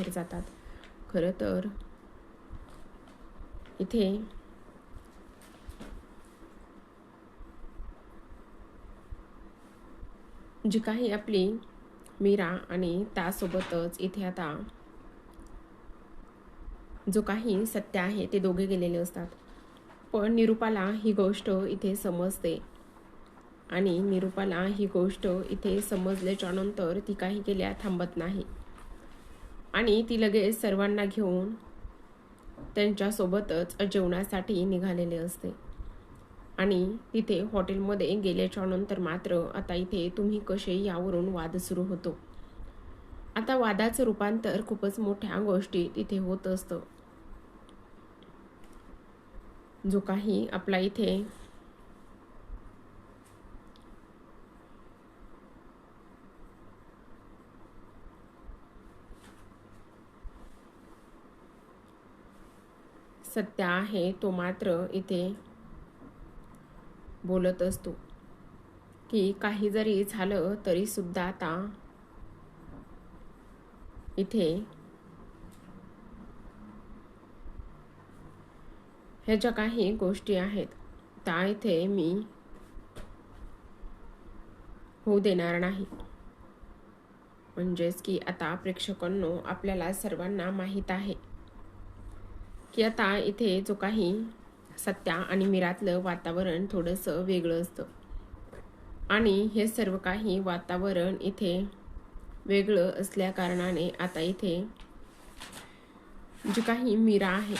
बाहेर जातात. खरं तर इथे जी काही आपली मीरा आणि त्यासोबतच इथे आता जो काही सत्य आहे ते दोघे गेलेले असतात. पण निरूपाला ही गोष्ट इथे समजते आणि निरूपाला ही गोष्ट इथे समजल्याच्या नंतर ती काही केल्या थांबत नाही. आणि ती लगेच सर्वांना घेऊन त्यांच्यासोबतच जेवणासाठी निघालेले असते. आणि तिथे हॉटेलमध्ये गेल्याच्यानंतर मात्र आता इथे तुम्ही कसे यावरून वाद सुरू होतो? आता वादाचं रूपांतर खूपच मोठ्या गोष्टी तिथे होत असतं. जो काही आपला इथे सत्य आहे तो मात्र इथे बोलत असतो की काही जरी झालं तरी सुद्धा आता इथे ह्या ज्या काही गोष्टी आहेत. त्या इथे मी होऊ देणार नाही. म्हणजेच की आता प्रेक्षकांनो आपल्याला सर्वांना माहीत आहे. की आता इथे जो काही सत्या आणि मीरातलं वातावरण थोडंसं वेगळं असतं. आणि हे सर्व काही वातावरण इथे वेगळं असल्या कारणाने आता इथे जी काही मीरा आहे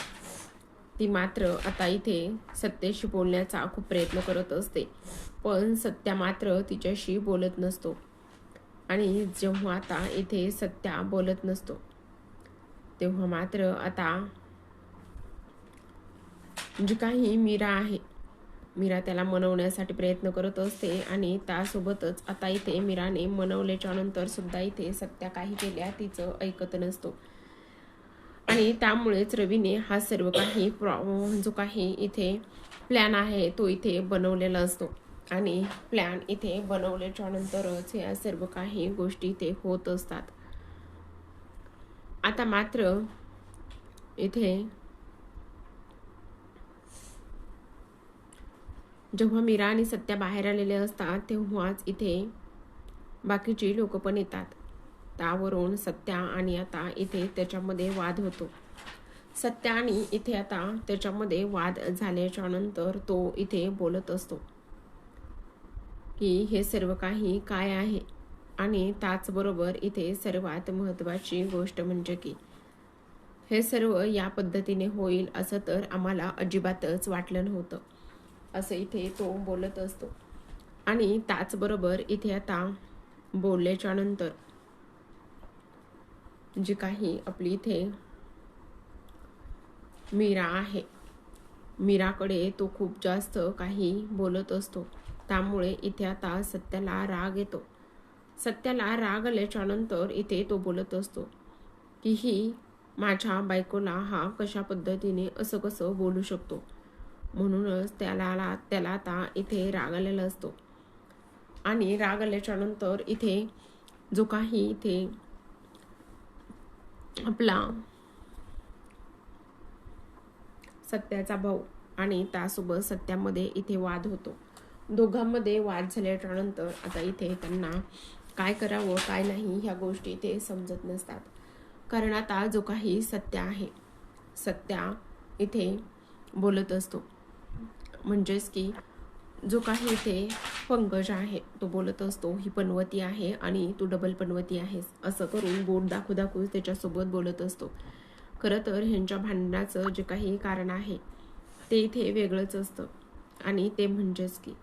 ती मात्र आता इथे सत्याशी बोलण्याचा खूप प्रयत्न करत असते. पण सत्या मात्र तिच्याशी बोलत नसतो. आणि जेव्हा आता इथे सत्या बोलत नसतो तेव्हा मात्र आता म्हणजे जी काही मीरा आहे. मीरा त्याला मनवण्यासाठी प्रयत्न करत असते आणि त्यासोबतच आता इथे मीराने मनवल्याच्या नंतर सुद्धा इथे सत्या काही केल्या तिचं ऐकत नसतो. आणि त्यामुळेच रवीने हा सर्व काही प्रॉ जो काही इथे प्लॅन आहे तो इथे बनवलेला असतो. आणि प्लॅन इथे बनवल्याच्या नंतरच या सर्व काही गोष्टी इथे होत असतात. आता मात्र इथे जेव्हा मीरा आणि सत्या बाहेर आलेले असतात तेव्हाच इथे बाकीची लोक पण येतात. त्यावरून सत्या आणि आता इथे त्याच्यामध्ये वाद होतो. सत्या आणि इथे आता त्याच्यामध्ये वाद झाल्याच्यानंतर तो इथे बोलत असतो की हे सर्व काही काय आहे? आणि त्याचबरोबर इथे सर्वात महत्त्वाची गोष्ट म्हणजे की हे सर्व या पद्धतीने होईल असं तर आम्हाला अजिबातच वाटलं नव्हतं. असं इथे तो बोलत असतो. आणि त्याचबरोबर इथे आता बोलल्याच्या नंतर जी काही आपली इथे मीरा आहे मीराकडे तो खूप जास्त काही बोलत असतो. त्यामुळे इथे आता सत्याला राग येतो. सत्याला राग आल्याच्यानंतर इथे तो बोलत असतो की ही माझ्या बायकोला हा कशा पद्धतीने असं कसं बोलू शकतो? म्हणूनच त्याला त्याला आता इथे राग आलेला असतो. आणि राग आल्याच्यानंतर इथे जो काही इथे आपला सत्याचा भाऊ आणि त्यासोबत सत्यामध्ये इथे वाद होतो. दोघांमध्ये वाद झाल्याच्यानंतर आता इथे त्यांना काय करावं काय नाही ह्या गोष्टी ते समजत नसतात. कारण आता जो काही सत्य आहे सत्या इथे बोलत असतो. म्हणजेच की जो काही इथे पंकज आहे तो बोलत असतो ही पनवती आहे आणि तू डबल पनवती आहेस. असं करून बोट दाखवू दाखवू त्याच्यासोबत बोलत असतो. खरं तर ह्यांच्या भांडणाचं जे काही कारण आहे ते इथे वेगळंच असतं. आणि ते म्हणजेच की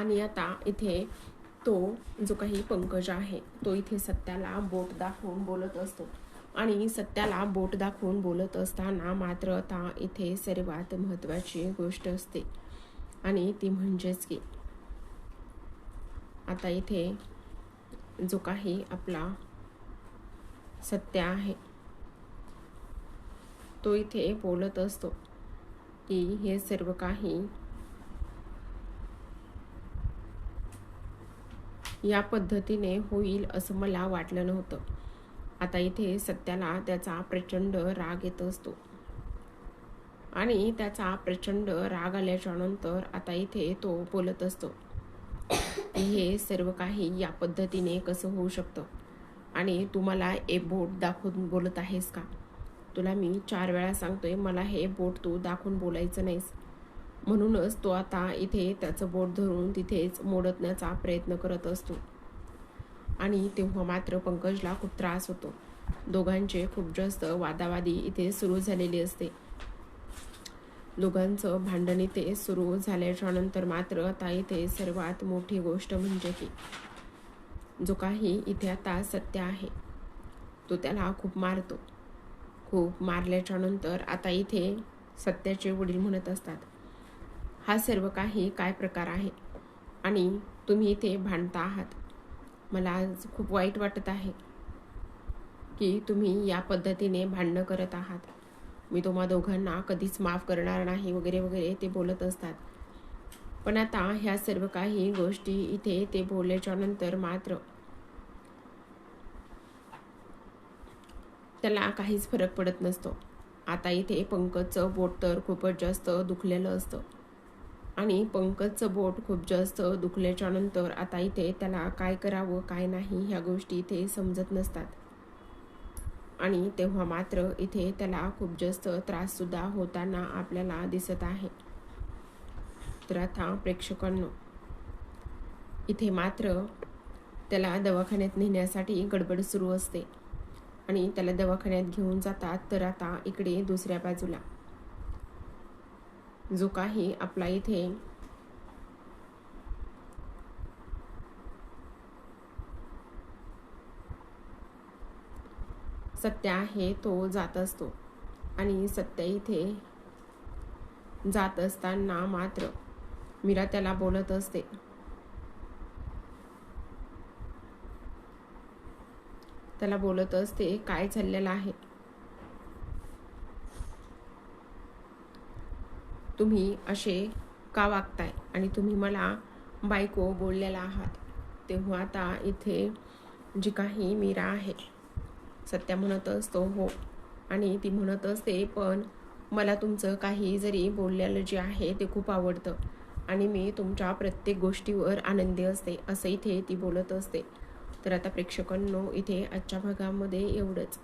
आणि आता इथे तो जो काही पंकज आहे तो इथे सत्याला बोट दाखवून बोलत असतो. आणि सत्याला बोट दाखवून बोलत असताना मात्र आता इथे सर्वात महत्त्वाची गोष्ट असते. आणि ती म्हणजेच की आता इथे जो काही आपला सत्य आहे तो इथे बोलत असतो की हे सर्व काही या पद्धतीने होईल असं मला वाटलं नव्हतं. आता इथे सत्याला त्याचा प्रचंड राग येत असतो. आणि त्याचा प्रचंड राग आल्याच्यानंतर आता इथे तो बोलत असतो. हे सर्व काही या पद्धतीने कसं होऊ शकतं? आणि तुम्हाला ए बोट दाखवून बोलत आहेस का? तुला मी चार वेळा सांगतोय मला हे बोट तू दाखवून बोलायचं नाहीस. म्हणूनच तो आता इथे त्याचं बोट धरून तिथेच मोडतण्याचा प्रयत्न करत असतो. आणि तेव्हा मात्र पंकजला खूप त्रास होतो. दोघांचे खूप जास्त वादावादी इथे सुरू झालेली असते. दोघांचं भांडण इथे सुरू झाल्याच्यानंतर मात्र आता इथे सर्वात मोठी गोष्ट म्हणजे की जो काही इथे आता सत्य आहे तो त्याला खूप मारतो. खूप मारल्याच्या नंतर आता इथे सत्याचे वडील म्हणत असतात. हा सर्व काही काय प्रकार आहे? आणि तुम्ही इथे भांडता आहात. मला आज खूप वाईट वाटत आहे की तुम्ही या पद्धतीने भांडणं करत आहात. मी तुम्हा दोघांना कधीच माफ करणार नाही वगैरे वगैरे ते बोलत असतात. पण आता ह्या सर्व काही गोष्टी इथे ते बोलल्याच्या नंतर मात्र त्याला काहीच फरक पडत नसतो. आता इथे पंकजचं बोट तर खूपच जास्त दुखलेलं असतं. आणि पंकजचं बोट खूप जास्त दुखल्याच्या नंतर आता इथे त्याला काय करावं काय नाही ह्या गोष्टी इथे समजत नसतात. आणि तेव्हा मात्र इथे त्याला खूप जास्त त्राससुद्धा होताना आपल्याला दिसत आहे. तर आता प्रेक्षकांनो इथे मात्र त्याला दवाखान्यात नेण्यासाठी गडबड सुरू असते. आणि त्याला दवाखान्यात घेऊन जातात तर आता इकडे दुसऱ्या बाजूला. जो काही आपला इथे सत्य आहे तो जात असतो. आणि सत्य इथे जात असताना मात्र मीरा त्याला बोलत असते. त्याला बोलत असते काय चाललेलं आहे? तुम्ही असे का वागताय? आणि तुम्ही मला बायको बोललेला आहात. तेव्हा आता इथे जी काही मीरा आहे सत्या म्हणत असतो हो. आणि ती म्हणत असते पण मला तुमचं काही जरी बोललेलं जे आहे ते खूप आवडतं. आणि मी तुमच्या प्रत्येक गोष्टीवर आनंदी असते असं इथे ती बोलत असते. तर आता प्रेक्षकांनो इथे आजच्या भागामध्ये एवढंच.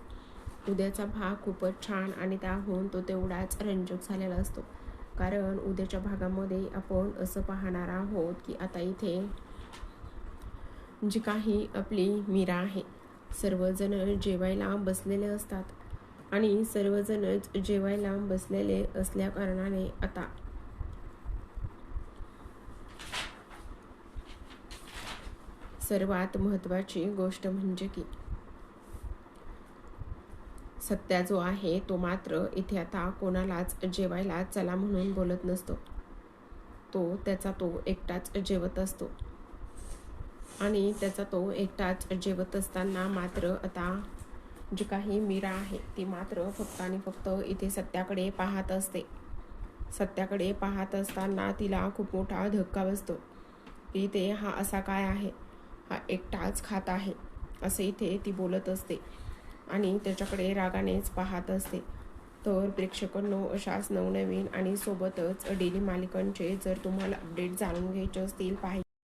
उद्याचा भाग खूपच छान आणि त्याहून तो तेवढाच रंजक झालेला असतो. कारण उद्याच्या भागामध्ये आपण असं पाहणार आहोत की आता इथे जी काही आपली मीरा आहे सर्वजण जेवायला बसलेले असतात आणि सर्वजणच जेवायला बसलेले असल्या कारणाने आता सर्वात महत्त्वाची गोष्ट म्हणजे की सत्या जो आहे तो मात्र इथे आता कोणालाच जेवायला चला म्हणून बोलत नसतो. तो त्याचा तो एकटाच जेवत असतो. आणि त्याचा तो एकटाच जेवत असताना मात्र आता जी काही मीरा आहे ती मात्र फक्त आणि फक्त इथे सत्याकडे पाहत असते. सत्याकडे पाहत असताना तिला खूप मोठा धक्का बसतो. की ते हा असा काय आहे? हा एकटाच खात आहे असे इथे ती बोलत असते. आणि त्याच्याकडे रागानेच पाहत असते. तर प्रेक्षकांनो अशाच नवनवीन आणि सोबतच डेली मालिकांचे जर तुम्हाला अपडेट जाणून घ्यायचे असतील पाहिजे